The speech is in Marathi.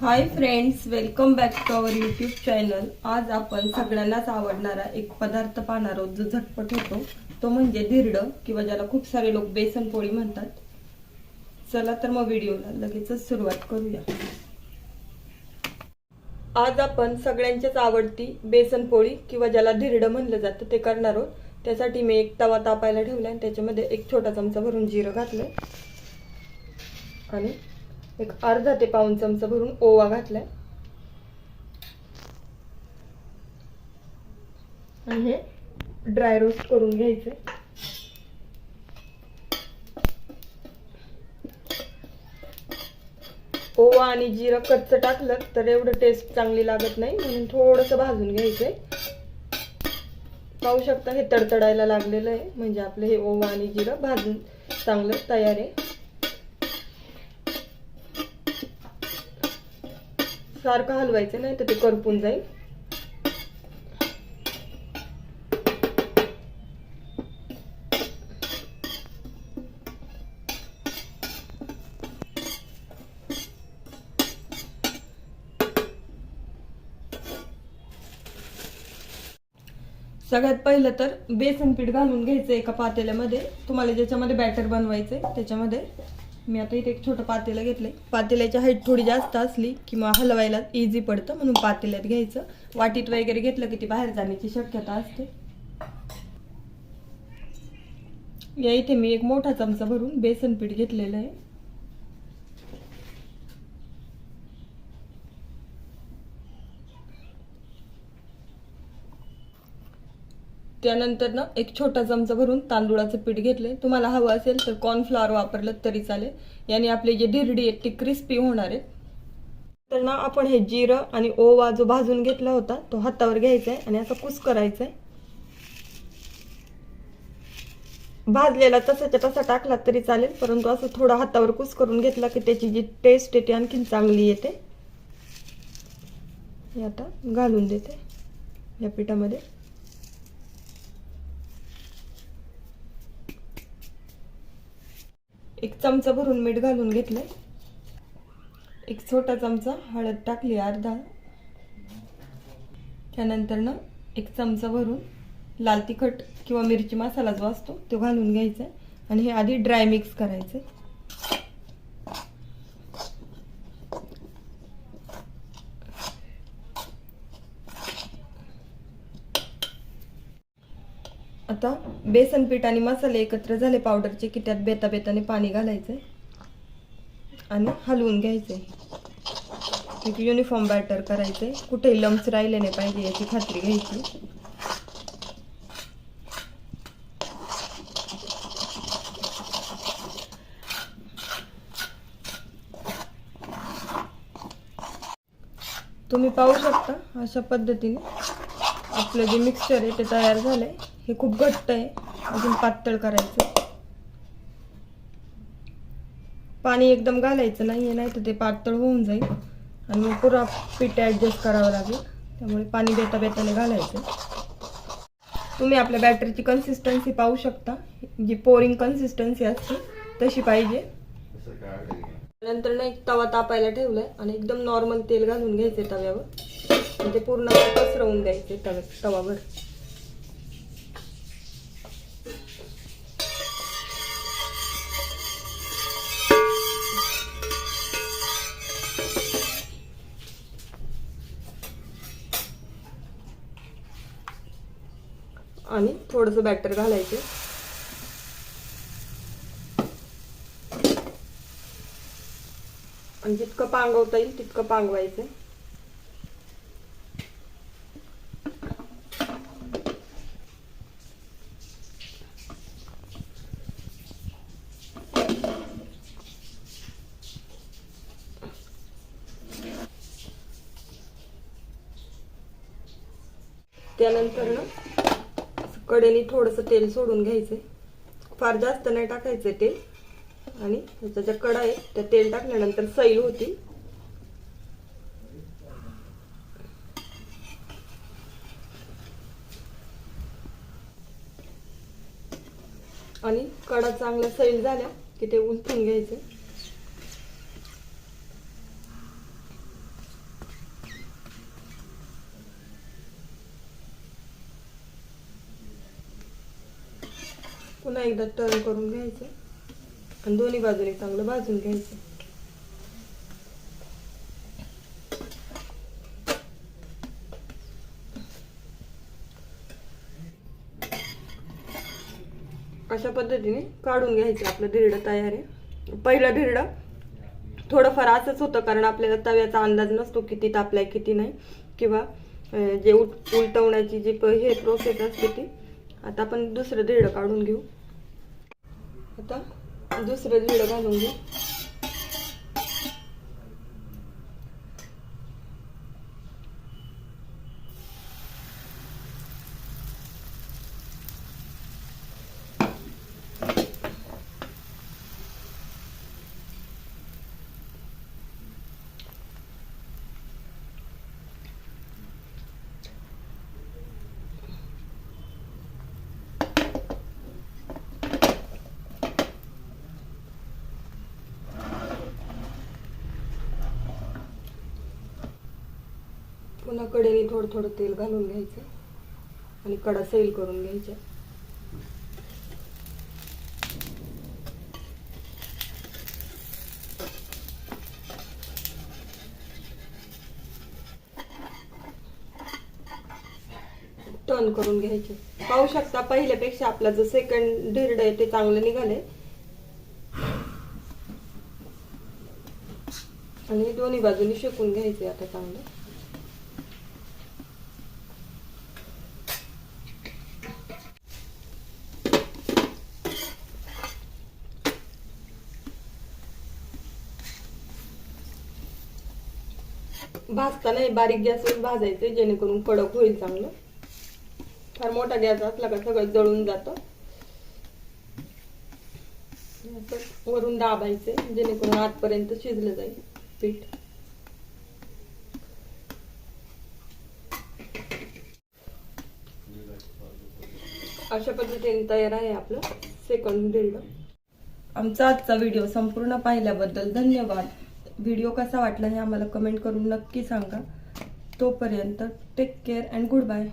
Hi friends welcome back to our YouTube channel आज आपण सगळ्यांनाच आवडणारा एक पदार्थ पाहणार आहोत जो झटपट होतो. तो म्हणजे धिरडं किंवा ज्याला खूप सारे लोक बेसन पोळी म्हणतात. चला तर मग व्हिडिओला लगेचच सुरुवात करूया. आज आपण सगळ्यांच्याच आवडती बेसन पोळी किंवा ज्याला धिरडं म्हणलं जातं ते करणार आहोत. त्यासाठी मी एक तवा तापायला ठेवला आणि त्याच्यामध्ये एक छोटा चमचा भरून जिरं घातलं आणि एक अर्धा ते पाऊन चमचा भरून ओवा घातलाय. आणि हे ड्राय रोस्ट करून घ्यायचे ओवा आणि जिरं कच्च टाकलं तर एवढं टेस्ट चांगली लागत नाही म्हणून थोडंसं भाजून घ्यायचंय. पाहू शकता हे तडतडायला लागलेलं आहे म्हणजे आपलं हे ओवा आणि जिरं भाजून चांगलं तयार आहे. सारखं हलवायचं नाही तर ते करपून जाईल. सगळ्यात पहिलं तर बेसन पीठ घालून घ्यायचं एका पातेल्यामध्ये. तुम्हाला ज्याच्यामध्ये बॅटर बनवायचंय त्याच्यामध्ये मी आता इथे एक छोटं पातेलं घेतलंय. पातेल्याची हाईट थोडी जास्त असली किंवा हलवायला इझी पडतं म्हणून पातेल्यात घ्यायचं. वाटीत वगैरे घेतलं की ती बाहेर जाण्याची शक्यता असते. या इथे मी एक मोठा चमचा भरून बेसन पीठ घेतलेलं आहे. त्यानंतर ना एक छोटा चमचा भरून तांदुळाचं पीठ घेतलंय. तुम्हाला हवं असेल तर कॉर्नफ्लॉवर वापरलं तरी चालेल. याने आपली जे धिरडी आहेत ती क्रिस्पी होणार आहेत. तर ना आपण हे जिरं आणि ओवा जो भाजून घेतला होता तो हातावर घ्यायचा आहे आणि असा कुस करायचा आहे भाजलेला तसाच्या तसा टाकला तरी चालेल परंतु असं थोडा हातावर कुस करून घेतला की त्याची जी टेस्ट आहे ती आणखीन चांगली येते. हे आता घालून देते या पिठामध्ये. एक चमचा भरून मीठ घालून घेतलं एक छोटा चमचा हळद टाकली अर्धा. त्यानंतर ना एक चमचा भरून लाल तिखट किंवा मिरची मसाला जो असतो तो घालून घ्यायचा आणि हे आधी ड्राय मिक्स करायचं आता बेसन पीठ आणि मसाले एकत्र झाले पावडरचे की त्यात बेता बेताने पाणी घालायचं आणि हलवून घ्यायचे एक युनिफॉर्म बॅटर करायचे कुठेही लम्स राहिले नाही पाहिजे याची खात्री घ्यायची. तुम्ही पाहू शकता अशा पद्धतीने आपलं जे मिक्सचर आहे ते तयार झालंय. हे खूप घट्ट आहे. अजून पातळ करायचं. पाणी एकदम घालायचं नाही नाही तर ते पातळ होऊन जाईल. आणि मग पुरा पीठ ॲडजस्ट करावं लागेल. त्यामुळे पाणी बेता बेताने घालायचं. तुम्ही आपल्या बॅटरीची कन्सिस्टन्सी पाहू शकता. जी पोरिंग कन्सिस्टन्सी असते तशी पाहिजे. नंतर ना एक तवा तापायला ठेवलाय आणि एकदम नॉर्मल तेल घालून घ्यायचे तव्यावर. म्हणजे पूर्ण पसरवून द्यायचे तव्या तवावर. आणि थोडंसं बॅटर घालायचं. आणि जितकं पांगवता येईल तितकं पांगवायचं. त्यानंतर ना कडेने थोडंसं तेल सोडून घ्यायचं फार जास्त नाही टाकायचं तेल. आणि त्याचा ज्या कडा आहे त्या तेल टाकल्यानंतर सैल होती. आणि कडा चांगल्या सैल झाल्या की ते उलथून घ्यायचे पुन्हा एकदा टर्न करून घ्यायचं. आणि दोन्ही बाजूने चांगलं भाजून घ्यायचं. अशा पद्धतीने काढून घ्यायचं आपलं धिरडं तयार. आहे पहिलं धिरडं थोडंफार असंच होतं कारण आपल्याला तव्याचा अंदाज नसतो किती तापलाय किती नाही. किंवा जे उल उलटवण्याची जी प हे प्रोसेस असते ती आता आपण दुसरं धिरडं काढून घेऊ. आता दुसरं धिरडं घालून घेऊ. पुन्हा कडेने थोडं थोडं तेल घालून घ्यायचं आणि कडा सैल करून घ्यायच्या टर्न करून घ्यायचे. पाहू शकता पहिल्यापेक्षा आपला जो सेकंड धिरड आहे ते चांगलं निघाले आणि दोन्ही बाजूनी शेकून घ्यायचे आता चांगलं. भाजताना हे बारीक गॅसवर भाजायचे जेणेकरून कडक होईल चांगलं. फार मोठा गॅस असला का सगळं जळून जातं. वरून दाबायचे जेणेकरून आतपर्यंत शिजलं जाईल पीठ. अशा पद्धतीने तयार आहे आपलं सेकंड धिरड आमचा आजचा व्हिडिओ संपूर्ण पाहिल्याबद्दल धन्यवाद. व्हिडिओ कसा वाटला हे आम्हाला कमेंट करून नक्की सांगा. तोपर्यंत take care and good bye